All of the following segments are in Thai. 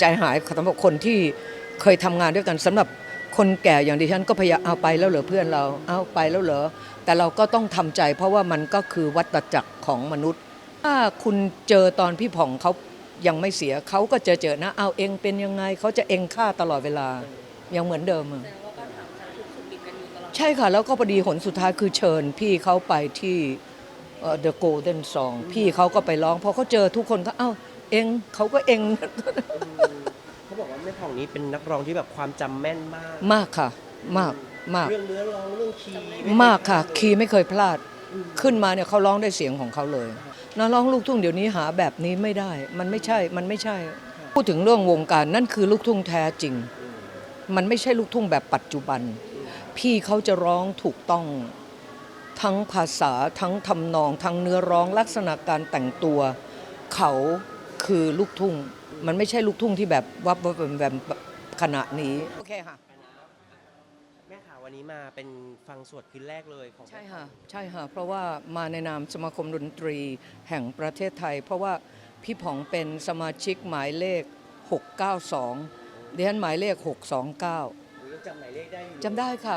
ใจหายสำหรับคนที่เคยทำงานด้วยกันสำหรับคนแก่อย่างดิฉันก็พยายามเอาไปแล้วเหรอเพื่อนเราเอาไปแล้วเหรอแต่เราก็ต้องทำใจ เพราะว่ามันก็คือวัฏจักรของมนุษย์ ถ้าคุณเจอตอนพี่ผ่องเขายังไม่เสียเขาก็เจอเจอนะเอาเองเป็นยังไงเขาจะเองฆ่าตลอดเวลายังเหมือนเดิมอะแสดงว่าก็ถามสารทุกข์สุขดิบกันอยู่ตลอดใช่ค่ะ แล้วก็พอดีหนสุดท้ายคือเชิญพี่เขาไปที่เอ่อ The Golden Song พี่เขาก็ไปร้องพอเขาเจอทุกคนก็เอ้า เองเขาก็เองเขาบอกว่าแม่ผ่องนี้เป็นนักร้องที่แบบความจำแม่นมาก มากค่ะ มากมาก เรื่องเนื้อร้องเรื่องคีย์มากค่ะ คีย์ไม่เคยพลาด ขึ้นมาเนี่ยเขาร้องได้เสียงของเขาเลยนักร้องลูกทุ่งเดี๋ยวนี้หาแบบนี้ไม่ได้ มันไม่ใช่ มันไม่ใช่ พูดถึงเรื่องวงการนั่นคือลูกทุ่งแท้จริง มันไม่ใช่ลูกทุ่งแบบปัจจุบัน พี่เขาจะร้องถูกต้องทั้งภาษาทั้งทำนอง ทั้งเนื้อร้องลักษณะการแต่งตัว เขา คือลูกทุ่ง มันไม่ใช่ลูกทุ่งที่แบบวับวับแวมแวมแบบขณะนี้โอเคค่ะแม่ข่าววันนี้มาเป็นฟังสวดคืนแรกเลยของใช่ค่ะใช่ค่ะเพราะว่ามาในนามสมาคมดนตรีแห่งประเทศไทย เพราะว่าพี่ผองเป็นสมาชิกหมายเลข 692ดิฉันหมายเลข 629หนูยังจำหมายเลขได้อยู่จำได้ค่ะ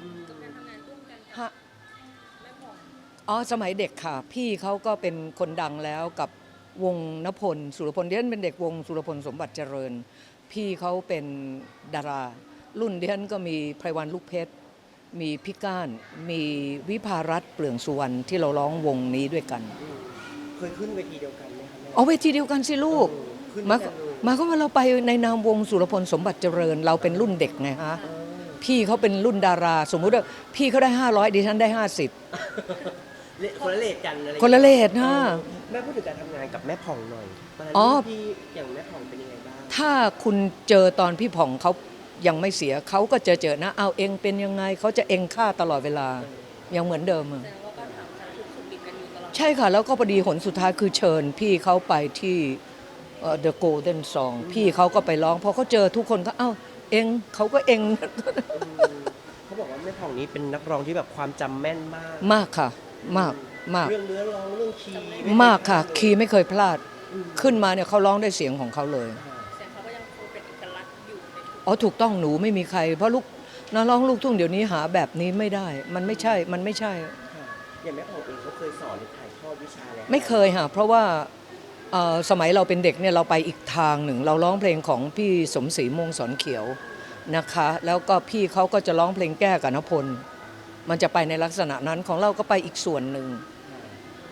อืมการทำงานร่วมกันฮะแม่ผ่องอ๋อสมัยเด็กค่ะ พี่เขาก็เป็นคนดังแล้วกับ วงนพลสุรพลเดียนเป็นเด็กวงสุรพลสมบัติเจริญ พี่เขาเป็นดารา รุ่นเดียนก็มีไพรวันลูกเพชร มีพี่ก้าน มีวิภารัตน์เปลืองสุวรรณที่เราร้องวงนี้ด้วยกันอืมเคยขึ้นเวทีเดียวกันไหมคะแม่เอาเวทีเดียวกันสิลูกเออขึ้นมาด้วยกันเลยมาก็ว่าเราไปในนามวงสุรพลสมบัติเจริญ เราเป็นรุ่นเด็กไงฮะเออพี่เขาเป็นรุ่นดารา สมมุติว่าพี่เขาได้ 500ดิฉันได้ เลคนละเลทกันอะไร50คนละเลทนะเออแม่พูดถึงการทำงานกับแม่ผ่องหน่อยตอนนั้นอ๋อ พี่อย่างแม่ผ่องเป็นยังไงบ้างถ้าคุณเจอตอนพี่ผ่องเขายังไม่เสียเขาก็เจอเจอนะเอาเองเป็นยังไงเขาจะเองฆ่าตลอดเวลา ยังเหมือนเดิมอะแสดงว่าก็ถามสารทุกข์สุขดิบกันอยู่ตลอดใช่ค่ะแล้วก็พอดีหนสุดท้ายคือเชิญ พี่เขาไปที่เอ่อ The Golden Song พี่เขาก็ไปร้องพอเขาเจอทุกคนก็เอ้าเองเขาก็เองอืมเขาบอกว่าแม่ผ่องนี้เป็นนักร้องที่แบบความจำแม่นมาก มากค่ะ มากมากเรื่องเนื้อร้องเรื่องคีย์มากค่ะ คีย์ไม่เคยพลาดอืมขึ้นมาเนี่ยเขาร้องได้เสียงของเขาเลยแสดงเขาก็ยังคงเป็นเอกลักษณ์อยู่ในทุกอ๋อถูกต้องหนูไม่มีใคร เพราะลูกนักร้องลูกทุ่งเดี๋ยวนี้หาแบบนี้ไม่ได้ มันไม่ใช่มันไม่ใช่ค่ะอย่างแม่ผ่องเองเขาเคยสอนหรือถ่ายทอดวิชาอะไรให้ไม่เคยค่ะเพราะว่าเอ่อสมัยเราเป็นเด็กเนี่ยเราไปอีกทางหนึ่ง เราร้องเพลงของพี่สมศรีม่วงสอนเขียวนะคะ แล้วก็พี่เขาก็จะร้องเพลงแก้กับนพล มันจะไปในลักษณะนั้นของเราก็ไปอีกส่วนหนึ่ง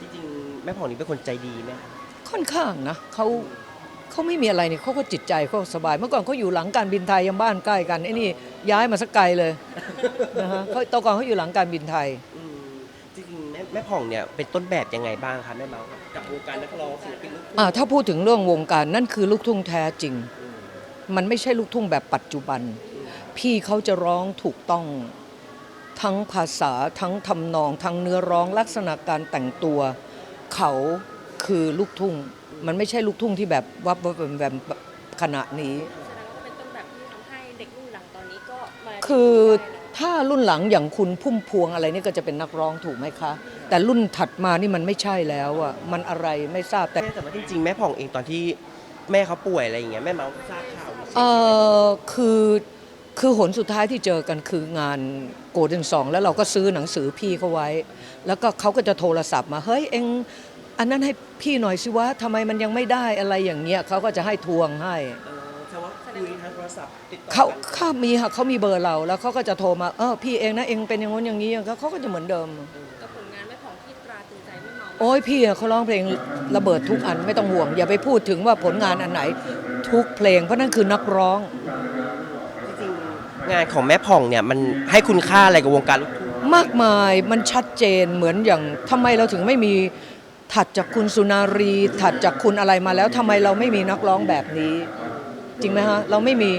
จริงๆแม่ผ่องนี้เป็นคนใจดีไหมคะค่อนข้างนะเขาเขาไม่มีอะไรนี่เขาก็จิตใจเขาสบาย เมื่อก่อนเขาอยู่หลังการบินไทยยังบ้านใกล้กันไอ้นี่ย้ายมาสักไกลเลยนะฮะเขาตอนก่อนเขาอยู่หลังการบินไทย อืมจริงๆแม่แม่ผ่องเนี่ยเป็นต้นแบบยังไงบ้างคะแม่เมาส์ครับกับวงการนักร้องศิลปินลูกทุ่งอ่าถ้าพูดถึงเรื่องวงการนั่นคือลูกทุ่งแท้จริงอืมมันไม่ใช่ลูกทุ่งแบบปัจจุบัน พี่เขาจะร้องถูกต้อง ทั้งภาษาทั้งทำนอง ทั้งเนื้อร้องลักษณะการแต่งตัว เขาคือลูกทุ่ง มันไม่ใช่ลูกทุ่งที่แบบวับวับแวมแวมแบบขณะนี้ แสดงว่าก็เป็นต้นแบบที่ทำให้เด็กรุ่นหลังตอนนี้ก็มาคือได้เนอะถ้ารุ่นหลังอย่างคุณพุ่มพวงอะไรนี่ก็จะเป็นนักร้องถูกไหมคะ แต่รุ่นถัดมานี่มันไม่ใช่แล้วอะมันอะไรไม่ทราบแต่ แม่แต่ว่าจริงๆแม่ผ่องเองตอนที่แม่เขาป่วยอะไรอย่างเงี้ยแม่เมาส์ทราบข่าวไหม เออคือ คือหนสุดท้ายที่เจอกันคืองานโกลเด้นสองแล้วเราก็ซื้อหนังสือพี่เขาไว้ แล้วก็เขาก็จะโทรศัพท์มาเฮ้ยเองอันนั้นให้พี่หน่อยสิวะทำไมมันยังไม่ได้อะไรอย่างเงี้ยเขาก็จะให้ทวงให้เออแต่ว่าคุยทางโทรศัพท์ติดต่อเขากันเขามีค่ะเขามีเบอร์เราแล้วเขาก็จะโทรมาเออพี่เองนะเองเป็นอย่างงู้นอย่างนี้เขาเขาก็จะเหมือนเดิม กับผลงานแม่ผ่องที่ตราตรึงใจไม่เมาโอ้ยพี่อะเขาร้องเพลงระเบิดทุกอันไม่ต้องห่วง อย่าไปพูดถึงว่าผลงานอันไหนทุกเพลงเพราะนั่นคือนักร้องจริงๆ งานของแม่ผ่องเนี่ยมันให้คุณค่าอะไรกับวงการลูกทุ่งมากมายมันชัดเจนเหมือนอย่างทำไมเราถึงไม่มีถัดจากคุณสุนารี ถัดจากคุณอะไรมาแล้วทำไมเราไม่มีนักร้องแบบนี้ จริงไหมฮะ เราไม่มี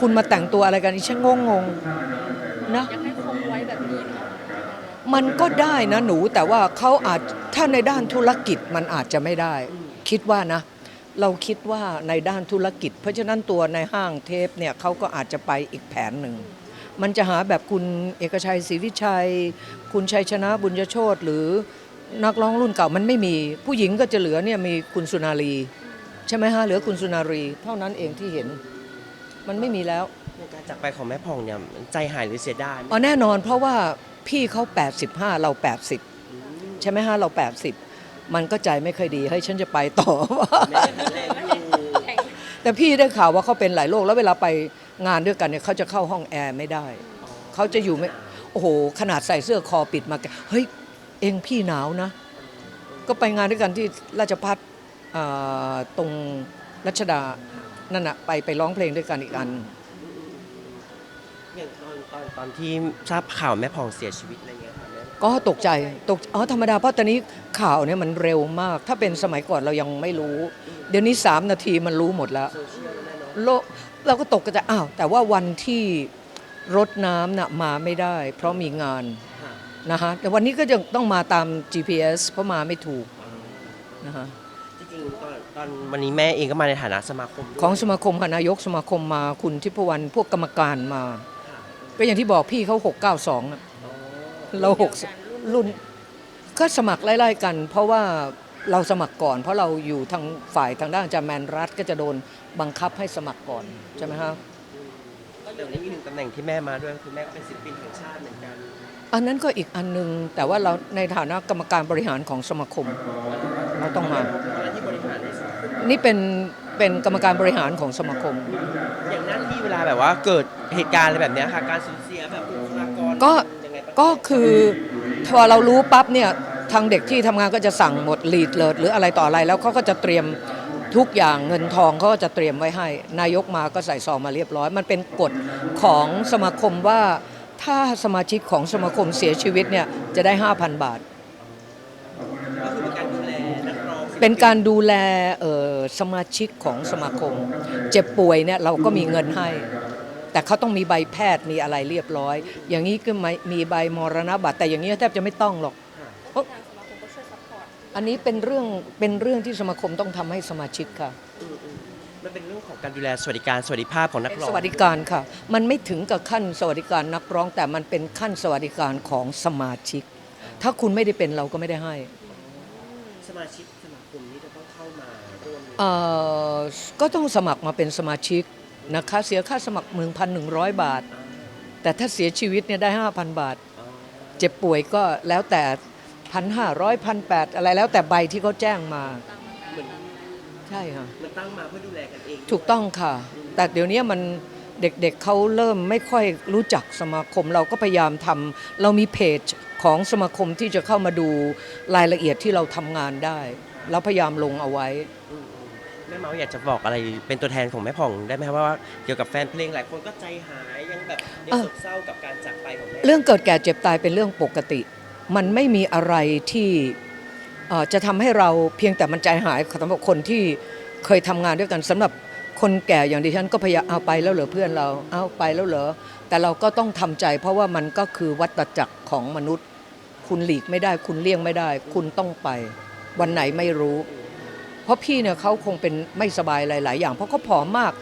คุณมาแต่งตัวอะไรกันอีฉันงงงๆนะยากให้คงไว้แบบนี้เนาะมันก็ได้นะหนูแต่ว่าเขาอาจถ้าในด้านธุรกิจมันอาจจะไม่ได้ คิดว่านะ เราคิดว่าในด้านธุรกิจ เพราะฉะนั้นตัวในห้างเทปเนี่ยเขาก็อาจจะไปอีกแผนหนึ่ง มันจะหาแบบคุณเอกชัยศรีวิชัย คุณชัยชนะบุญยโชตหรือนักร้องรุ่นเก่ามันไม่มีผู้หญิงก็จะเหลือเนี่ยมีคุณสุนารี ใช่ไหมฮะเหลือคุณสุนารี เท่านั้นเองที่เห็น มันไม่มีแล้วในการจากไปของแม่ผ่องเนี่ยใจหายหรือเสียดายไหมอ๋อแน่นอนเพราะว่าพี่เขา85 เรา 80 ใช่ไหมฮะเรา 80 มันก็ใจไม่ค่อยดีเฮ้ยฉันจะไปต่อแม่แข็งแรงอยู่แข่งแต่พี่ได้ข่าวว่าเขาเป็นหลายโรคแล้วเวลาไปงานด้วยกันเนี่ยเขาจะเข้าห้องแอร์ไม่ได้ เขาจะอยู่ไม่โอ้โหขนาดใส่เสื้อคอปิดมาแกเฮ้ยเองพี่หนาวนะ ก็ไปงานด้วยกันที่ราชพัฒอ่าตรงรัชดานั่นอะไปไปร้องเพลงด้วยกันอีกอันอย่างตอนตอนตอนที่ทราบข่าวแม่ผ่องเสียชีวิตอะไรเงี้ยค่ะแม่ ก็ตกใจตกอ๋อธรรมดาเพราะตอนนี้ข่าวเนี่ยมันเร็วมาก ถ้าเป็นสมัยก่อนเรายังไม่รู้ เดี๋ยวนี้ 3 นาทีมันรู้หมดแล้วโซเชียลแล้วแม่เนาะโลกเราก็ตกกระจายอ้าวแต่ว่าวันที่รถน้ำน่ะมาไม่ได้ เพราะมีงานค่ะนะฮะแต่วันนี้ก็จะต้องมาตาม GPS เพราะมาไม่ถูกนะฮะจริงๆตอนตอนวันนี้แม่เองก็มาในฐานะสมาคมด้วยของสมาคมค่ะนายกสมาคมมาคุณทิพวรรณพวกกรรมการมาค่ะก็อย่างที่บอกพี่เขา692อะอ๋อ เราหกสิบรุ่นก็สมัครไล่ๆกัน เพราะว่าเราสมัครก่อน เพราะเราอยู่ทางฝ่ายทางด้านอาจารย์แมนรัฐก็จะโดนบังคับให้สมัครก่อนใช่ไหมฮะเดี๋ยวนี้มีหนึ่งตำแหน่งที่แม่มาด้วยคือแม่ก็เป็นศิลปินแห่งชาติเหมือนกัน อันนั้นก็อีกอันหนึง แต่ว่าเราในฐานะกรรมการบริหารของสมาคม เราต้องมาหน้าที่บริหารในสมาคมนี่เป็นเป็นกรรมการบริหารของสมาคม อย่างหน้าที่เวลาแบบว่าเกิดเหตุการณ์อะไรแบบเนี้ยค่ะการสูญเสียแบบบุคลากรก็ยังไงบ้าง ก็คือพอเรารู้ปั๊บเนี่ยทางเด็กที่ทำงานก็จะสั่งหมดลีดเลยหรืออะไรต่ออะไรแล้วเขาก็จะเตรียมทุกอย่างเงินทองเขาก็จะเตรียมไว้ให้ นายกมาก็ใส่ซองมาเรียบร้อย มันเป็นกฎของสมาคมว่าถ้าสมาชิกของสมาคมเสียชีวิตเนี่ยจะได้ 5,000 บาท เป็นการดูแลนักร้องศิลเป็นการดูแลสมาชิกของสมาคม เจ็บป่วยเนี่ยเราก็มีเงินให้ แต่เขาต้องมีใบแพทย์มีอะไรเรียบร้อย อย่างนี้ก็ไม่มีใบมรณบัตรแต่อย่างนี้แทบจะไม่ต้องหรอกก็คือทางสมาคมก็ช่วยซัพพอร์ตอันนี้เป็นเรื่องเป็นเรื่องที่สมาคมต้องทำให้สมาชิกค่ะอืมอืมมันเป็นเรื่องของการดูแลสวัสดิการสวัสดิภาพของนักเป็นร้องสวัสดิการค่ะ มันไม่ถึงกับขั้นสวัสดิการนักร้อง แต่มันเป็นขั้นสวัสดิการของสมาชิก ถ้าคุณไม่ได้เป็นเราก็ไม่ได้ให้ สมาชิกสมาคมนี้จะต้องเข้ามาร่วมเอ่อก็ต้องสมัครมาเป็นสมาชิก นะคะเสียค่าสมัคร1,100บาท แต่ถ้าเสียชีวิตเนี่ยได้5,000บาท เจ็บป่วยก็แล้วแต่พันห้าร้อยพันแปดอะไรแล้วแต่ใบที่เขาแจ้งมาเหมือนใช่ค่ะมันตั้งมาเพื่อดูแลกันเองถูกต้องค่ะ แต่เดี๋ยวนี้มันเด็กๆเเขาเริ่มไม่ค่อยรู้จักสมาคมเราก็พยายามทำเรามีเพจของสมาคมที่จะเข้ามาดูรายละเอียดที่เราทำงานได้ เราพยายามลงเอาไว้อืมอืม แม่เมาอยากจะบอกอะไรเป็นตัวแทนของแม่ผ่องได้ไหมครับว่าเกี่ยวกับแฟนเพลงหลายคนก็ใจหายยังแบบยังโศกเศร้ากับการจากไปของแม่เรื่องเกิดแก่เจ็บตายเป็นเรื่องปกติ มันไม่มีอะไรที่จะทำให้เราเพียงแต่มันใจหายสำหรับคนที่เคยทำงานด้วยกันสำหรับคนแก่อย่างดิฉันก็พยายามเอาไปแล้วเหรอเพื่อนเราเอาไปแล้วเหรอแต่เราก็ต้องทำใจเพราะว่ามันก็คือวัฏจักรของมนุษย์ คุณหลีกไม่ได้ คุณเลี่ยงไม่ได้ คุณต้องไป วันไหนไม่รู้ เพราะพี่เนี่ยเขาคงเป็นไม่สบายหลาย ๆ อย่าง เพราะเขาผอมมาก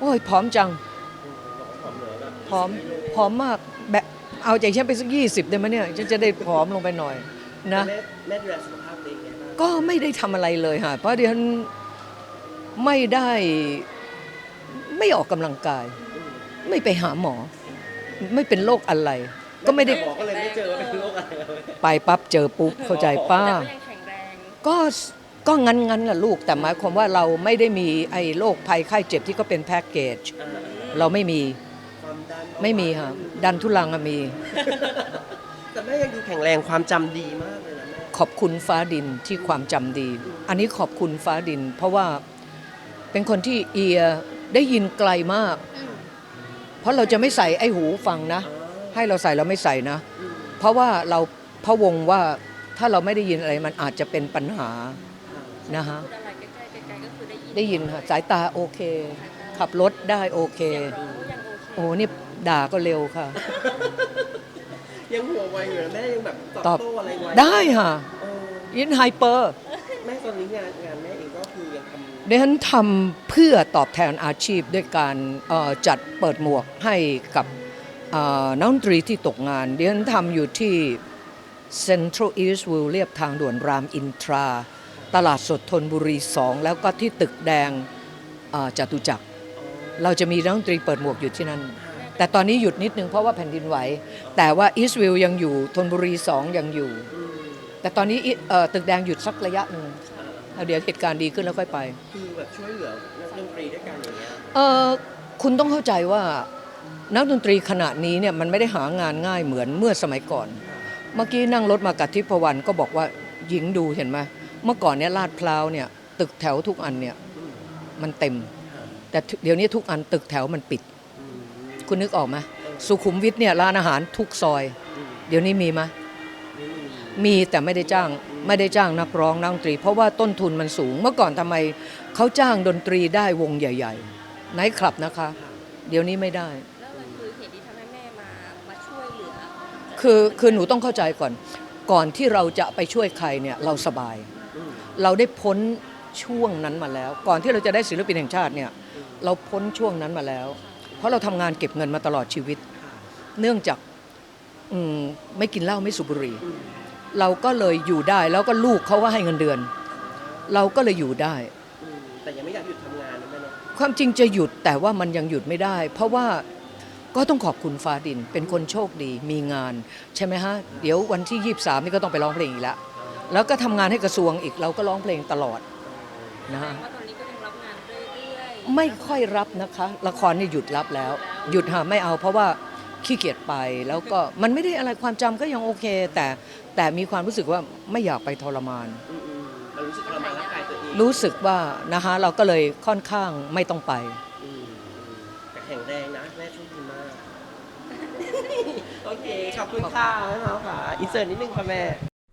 โอ้ยผอมจังบอกว่าผอมเหลือแบบผอมผอมมากแบบเอาใจฉันไปสักยี่สิบได้ไหมเนี่ยฉันจะได้ผอมลงไปหน่อยนะแม่แม่ดูแลสุขภาพตัวเองไงบ้างก็ไม่ได้ทำอะไรเลยค่ะเพราะเดี๋ยวฉันไม่ได้ไม่ออกกำลังกายอืมไม่ไปหาหมอ ไม่เป็นโรคอะไร ก็ไม่ได้หมอก็เลยไม่เจอว่าเป็นโรคอะไรเลยไปปั๊บเจอปุ๊บเข้าใจป้าแต่ก็ยังแข็งแรง ก็ ก็งั้นงั้นๆล่ะลูกแต่หมายความว่าเราไม่ได้มีไอ้โรคภัยไข้เจ็บที่ก็เป็นแพ็กเกจอ่าเราไม่มีความดันไม่มีค่ะดันทุลังอะมี แต่แม่ยังดูแข็งแรงความจำดีมากเลยนะแม่ขอบคุณฟ้าดินที่ความจำดี อันนี้ขอบคุณฟ้าดิน เพราะว่าเป็นคนที่เอียได้ยินไกลมาก เพราะเราจะไม่ใส่ไอ้หูฟังนะ ให้เราใส่เราไม่ใส่นะอืมเพราะว่าเราพะวงว่าถ้าเราไม่ได้ยินอะไรมันอาจจะเป็นปัญหา นะฮะพูดอะไรใกล้ๆไกลๆก็คือได้ยินได้ยินค่ะสายตาโอเค ขับรถได้โอเคเสียงร้องยังโอเค โอ้โหนี่ด่าก็เร็วค่ะ ยังหัวไวอยู่นะแม่ยังแบบตอบตอบโต้อะไรไวได้ค่ะเออยินไฮเปอร์แม่ตอนนี้งานงานแม่เองก็คือยังทำดิฉันทำเพื่อตอบแทนอาชีพด้วยการเอ่อจัดเปิดหมวกให้กับเอ่อนักดนตรีที่ตกงานดิฉันทำอยู่ที่ Central East View เรียบทางด่วนรามอินทรา ตลาดสดธนบุรีสองแล้วก็ที่ตึกแดงอ่าจตุจักร เราจะมีนักดนตรีเปิดหมวกอยู่ที่นั่น แต่ตอนนี้หยุดนิดนึงเพราะว่าแผ่นดินไหว แต่ว่าอีสต์วิลยังอยู่ธนบุรีสองยังอยู่ แต่ตอนนี้อิเอ่อตึกแดงหยุดสักระยะหนึ่งแล้วเดี๋ยวเหตุการณ์ดีขึ้นแล้วค่อยไป คือแบบช่วยเหลือนักดนตรีด้วยกันอย่างเงี้ยเออคุณต้องเข้าใจว่านักดนตรีขณะนี้เนี่ยมันไม่ได้หางานง่ายเหมือนเมื่อสมัยก่อน เมื่อกี้นั่งรถมากับทิพวรรณก็บอกว่าหญิงดูเห็นไหม เมื่อก่อนเนี่ยลาดพร้าวเนี่ยตึกแถวทุกอันเนี่ยมันเต็ม แต่เดี๋ยวนี้ทุกอันตึกแถวมันปิด คุณนึกออกไหมสุขุมวิทเนี่ยร้านอาหารทุกซอย เดี๋ยวนี้มีไหมมีแต่ไม่ได้จ้างไม่ได้จ้างนักร้องนักดนตรี เพราะว่าต้นทุนมันสูง เมื่อก่อนทำไมเขาจ้างดนตรีได้วงใหญ่ๆไนท์คลับนะคะ เดี๋ยวนี้ไม่ได้แล้วมันคือเหตุที่ทำให้แม่มามาช่วยเหลือคือคือหนูต้องเข้าใจก่อน ก่อนที่เราจะไปช่วยใครเนี่ยเราสบาย เราได้พ้นช่วงนั้นมาแล้ว ก่อนที่เราจะได้ศิลปินแห่งชาติเนี่ยเราพ้นช่วงนั้นมาแล้ว เพราะเราทำงานเก็บเงินมาตลอดชีวิต เนื่องจากอืมไม่กินเหล้าไม่สูบบุหรี่เราก็เลยอยู่ได้แล้วก็ลูกเขาก็ให้เงินเดือน เราก็เลยอยู่ได้แต่ยังไม่อยากหยุดทำงานนะแม่เนาะความจริงจะหยุดแต่ว่ามันยังหยุดไม่ได้ เพราะว่าก็ต้องขอบคุณฟ้าดิน เป็นคนโชคดีมีงาน ใช่ไหมฮะ เดี๋ยววันที่ 23 นี่ก็ต้องไปร้องเพลงอีกแล้ว แล้วก็ทำงานให้กระทรวงอีกเราก็ร้องเพลงตลอดนะแสดฮะงว่าตอนนี้ก็ยังรับงานเรื่อยๆไม่ค่อยรับนะคะ ละครนี่หยุดรับแล้ว หยุดหาไม่เอาเพราะว่าขี้เกียจไปแล้วก็มันไม่ได้อะไรความจำก็ยังโอเค แต่แต่มีความรู้สึกว่าไม่อยากไปทรมาน อืมๆมันรู้สึกทรมานร่างกายตัวเองรู้สึกว่านะคะเราก็เลยค่อนข้างไม่ต้องไป อืมๆแต่แข็งแรงนะแม่โช่วยดีมาก โอเค ขอบคุณค่ะแม่เมาค่ะอินเสิร์ตนิดนึงค่ะแม่